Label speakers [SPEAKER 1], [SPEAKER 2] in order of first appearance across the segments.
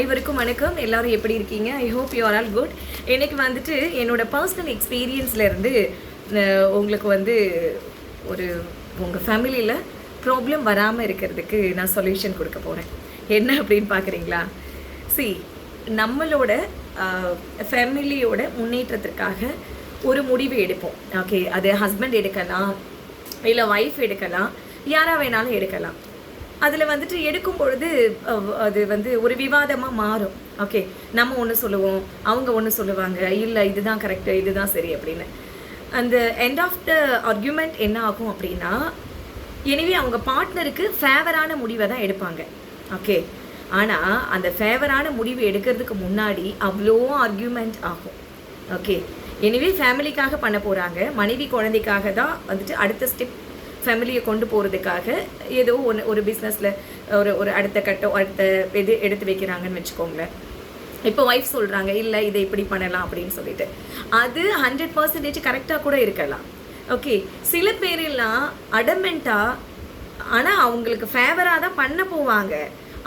[SPEAKER 1] அனைவருக்கும் வணக்கம். எல்லாரும் எப்படி இருக்கீங்க? I hope you are all good எனக்கு வந்துட்டு என்னோட பர்சனல் எக்ஸ்பீரியன்ஸ்லேருந்து உங்களுக்கு வந்து ஒரு உங்கள் ஃபேமிலியில் ப்ராப்ளம் வராமல் இருக்கிறதுக்கு நான் சொல்யூஷன் கொடுக்க போகிறேன் என்ன அப்படின்னு பார்க்குறீங்களா? சி நம்மளோட ஃபேமிலியோட முன்னேற்றத்திற்காக ஒரு முடிவு எடுப்போம். ஓகே அது ஹஸ்பண்ட் எடுக்கலாம் இல்லை ஒய்ஃப் எடுக்கலாம் யாராக வேணாலும் எடுக்கலாம். அதில் வந்துட்டு எடுக்கும் பொழுது அது வந்து ஒரு விவாதமாக மாறும். ஓகே நம்ம ஒன்று சொல்லுவோம் அவங்க ஒன்று சொல்லுவாங்க இல்லை இதுதான் கரெக்டு இதுதான் சரி அப்படின்னு. அந்த எண்ட் ஆஃப் த ஆர்குமெண்ட் என்ன ஆகும் அப்படின்னா எனவே அவங்க பார்ட்னருக்கு ஃபேவரான முடிவை தான் எடுப்பாங்க. ஓகே ஆனால் அந்த ஃபேவரான முடிவு எடுக்கிறதுக்கு முன்னாடி அவ்வளோ ஆர்கியூமெண்ட் ஆகும். ஓகே எனவே ஃபேமிலிக்காக பண்ண போகிறாங்க மனைவி குழந்தைக்காக தான் வந்துட்டு அடுத்த ஸ்டெப் ஃபேமிலியை கொண்டு போகிறதுக்காக ஏதோ ஒன்று ஒரு பிஸ்னஸில் ஒரு ஒரு அடுத்த கட்டம் அடுத்த இது எடுத்து வைக்கிறாங்கன்னு வச்சுக்கோங்களேன். இப்போ ஒய்ஃப் சொல்கிறாங்க இல்லை இதை இப்படி பண்ணலாம் அப்படின்னு சொல்லிட்டு. அது ஹண்ட்ரட் பர்சன்டேஜ் கரெக்டாக கூட இருக்கலாம். ஓகே சில பேரெல்லாம் அடமெண்ட்டாக ஆனால் அவங்களுக்கு ஃபேவராக தான் பண்ண போவாங்க.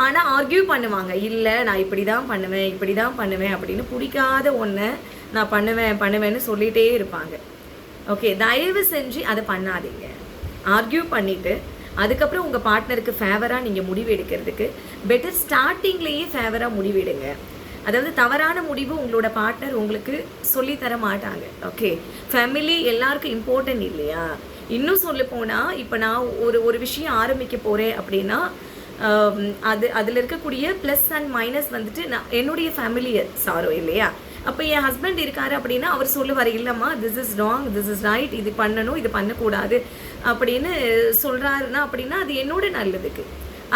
[SPEAKER 1] ஆனால் ஆர்கியூ பண்ணுவாங்க இல்லை நான் இப்படி தான் பண்ணுவேன் இப்படி தான் பண்ணுவேன் அப்படின்னு பிடிக்காத ஒன்றை நான் பண்ணுவேன் பண்ணுவேன்னு சொல்லிகிட்டே இருப்பாங்க. ஓகே தயவு செஞ்சு அதை பண்ணாதீங்க. ஆர்கியூ பண்ணிவிட்டு அதுக்கப்புறம் உங்கள் பார்ட்னருக்கு ஃபேவராக நீங்கள் முடிவு எடுக்கிறதுக்கு பெட்டர் ஸ்டார்டிங்லேயே ஃபேவராக முடிவெடுங்க அதாவது தவறான முடிவு உங்களோட பார்ட்னர் உங்களுக்கு சொல்லித் தர மாட்டாங்க. ஓகே ஃபேமிலி எல்லாருக்கும் இம்பார்ட்டன்ட் இல்லையா? இன்னும் சொல்ல போனால் இப்போ நான் ஒரு ஒரு விஷயம் ஆரம்பிக்க போகிறேன் அப்படின்னா அது அதில் இருக்கக்கூடிய ப்ளஸ் அண்ட் மைனஸ் வந்துட்டு நான் என்னுடைய ஃபேமிலியை சாரோ இல்லையா? அப்போ என் ஹஸ்பண்ட் இருக்காரு அப்படின்னா அவர் சொல்லுவார் இல்லைம்மா this is wrong this is right இது பண்ணணும் இது பண்ணக்கூடாது. அப்படின்னு சொல்கிறாருன்னா அப்படின்னா அது என்னோட நல்லதுக்கு.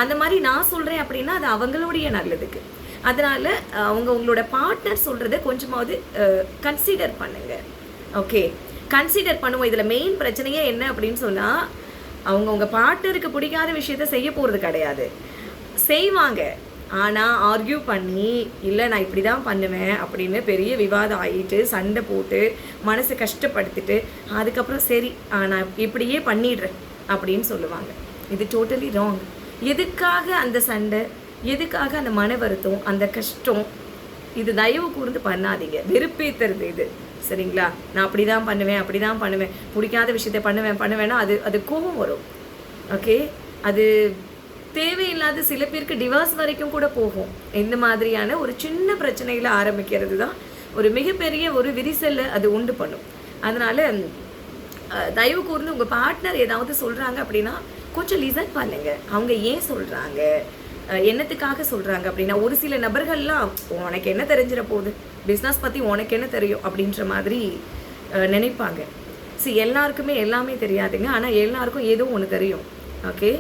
[SPEAKER 1] அந்த மாதிரி நான் சொல்கிறேன் அப்படின்னா அது அவங்களுடைய நல்லதுக்கு. அதனால் அவங்க உங்களோட பார்ட்னர் சொல்கிறத கொஞ்சமாவது கன்சிடர் பண்ணுங்க. ஓகே கன்சிடர் பண்ணுவோம். இதில் மெயின் பிரச்சனையே என்ன அப்படின்னு சொன்னால் அவங்க உங்கள் பார்ட்னருக்கு பிடிக்காத விஷயத்த செய்ய போகிறது கிடையாது. செய்வாங்க. ஆனால் ஆர்கியூ பண்ணி இல்லை நான் இப்படி தான் பண்ணுவேன் அப்படின்னு பெரிய விவாதம் ஆகிட்டு சண்டை போட்டு மனசை கஷ்டப்படுத்திட்டு அதுக்கப்புறம் சரி நான் இப்படியே பண்ணிடுறேன் அப்படின்னு சொல்லுவாங்க. இது டோட்டலி ராங் எதுக்காக அந்த சண்டை? எதுக்காக அந்த மன வருத்தம் அந்த கஷ்டம்? இது தயவு கூர்ந்து பண்ணாதீங்க. வெறுப்பேத்துறது இது. சரிங்களா? நான் அப்படி தான் பண்ணுவேன் அப்படி தான் பண்ணுவேன். பிடிக்காத விஷயத்த பண்ணுவேன் பண்ணுவேன்னா அது அது கோபம் வரும். ஓகே அது தேவையில்லாத சில பேருக்கு டிவாஸ் வரைக்கும் கூட போகும். இந்த மாதிரியான ஒரு சின்ன பிரச்சனையில் ஆரம்பிக்கிறது தான் ஒரு மிகப்பெரிய ஒரு விரிசலை அது உண்டு பண்ணும். அதனால் தயவு கூர்ந்து உங்கள் பார்ட்னர் ஏதாவது சொல்கிறாங்க அப்படின்னா கொஞ்சம் லிசன் பண்ணுங்க. அவங்க ஏன் சொல்கிறாங்க என்னத்துக்காக சொல்கிறாங்க அப்படின்னா ஒரு சில நபர்கள்லாம் உனக்கு என்ன தெரிஞ்சிட போகுது பிஸ்னஸ் பற்றி உனக்கு என்ன தெரியும்? அப்படின்ற மாதிரி நினைப்பாங்க. சி எல்லாருக்குமே எல்லாமே தெரியாதுங்க. ஆனால் எல்லாருக்கும் ஏதோ ஒன்று தெரியும். ஓகே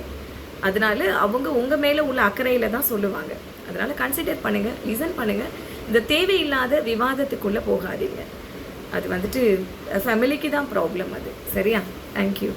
[SPEAKER 1] அதனால அவங்க உங்கள் மேலே உள்ள அக்கறையில் தான் சொல்லுவாங்க. அதனால கன்சிடர் பண்ணுங்க லிசன் பண்ணுங்க. இந்த தேவையில்லாத விவாதத்துக்குள்ளே போகாதீங்க. அது வந்துட்டு ஃபேமிலிக்கு தான் ப்ராப்ளம் அது. சரியா? தேங்க்யூ